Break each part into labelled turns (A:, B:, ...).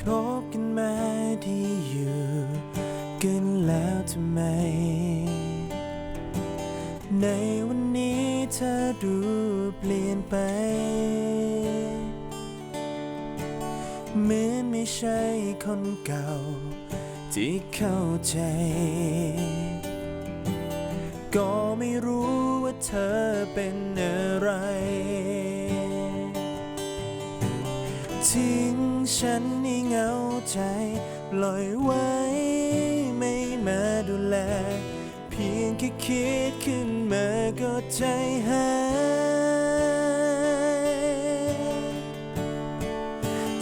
A: คบกันมาดีอยู่กันแล้วทำไม ในวันนี้เธอดูเปลี่ยนไป เหมือนไม่ใช่คนเก่า ที่เข้าใจ ก็ไม่รู้ว่าเธอเป็นอะไร ทิ้งฉันให้เหงาใจ ปล่อยไว้ ไม่มาดูแล เพียงแค่คิดขึ้นมาก็ใจหาย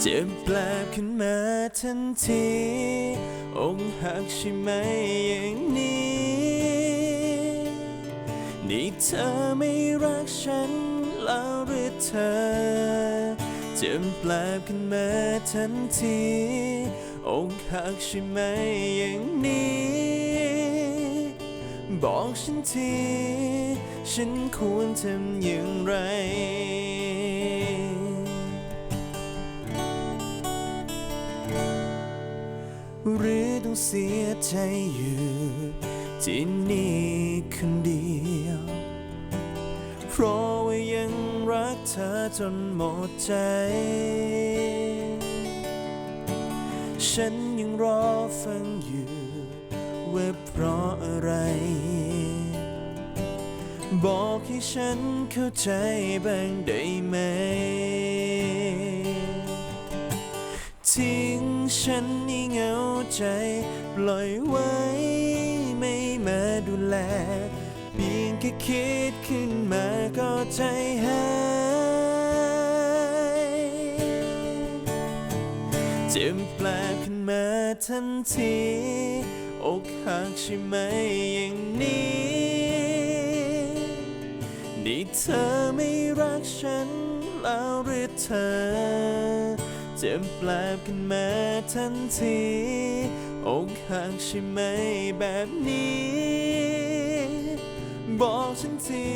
A: เจ็บแปลบขึ้นมาทันทีอกหักใช่ไหมอย่างนี้ นี่เธอไม่รักฉันแล้วหรือเธอ เจ็บแปลบขึ้นมาทันทีอกหักใช่ไหมอย่างนี้ บอกฉันที ฉันควรทำอย่างไรหรือต้องเสียใจอยู่ที่นี่คนเดียว เธอจนหมดใจ ฉันยังรอฟังอยู่ว่าเพราะอะไร บอกให้ฉันเข้าใจบ้างได้ไหม ทิ้งฉันให้เหงาใจปล่อยไว้ ไม่มาดูแล เพียงแค่คิดขึ้นมาก็ใจ จ็บแปลบขึ้นมาทันทีอกหักใช่ไหมอย่างนี้ นี่เธอไม่รักฉันแล้วหรือเธอ เจ็บแปลบขึ้นมาทันทีอกหักใช่ไหมแบบนี้ บอกฉันที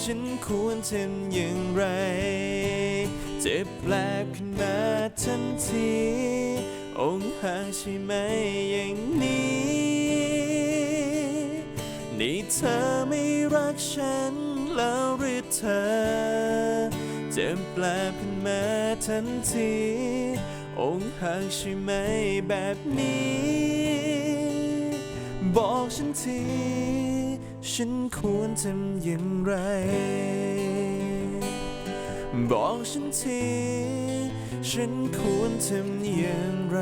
A: ฉันควรทำอย่างไร เจ็บแปลบขึ้นมา ทันทีอกหักใช่ไหมอย่างนี้ นี่เธอไม่รักฉันแล้วหรือเธอ เจ็บแปลบขึ้นมาทันทีอกหักใช่ไหมแบบนี้ บอกฉันที ฉันควรทำอย่างไร บอกฉันที ฉันควรทำอย่างไร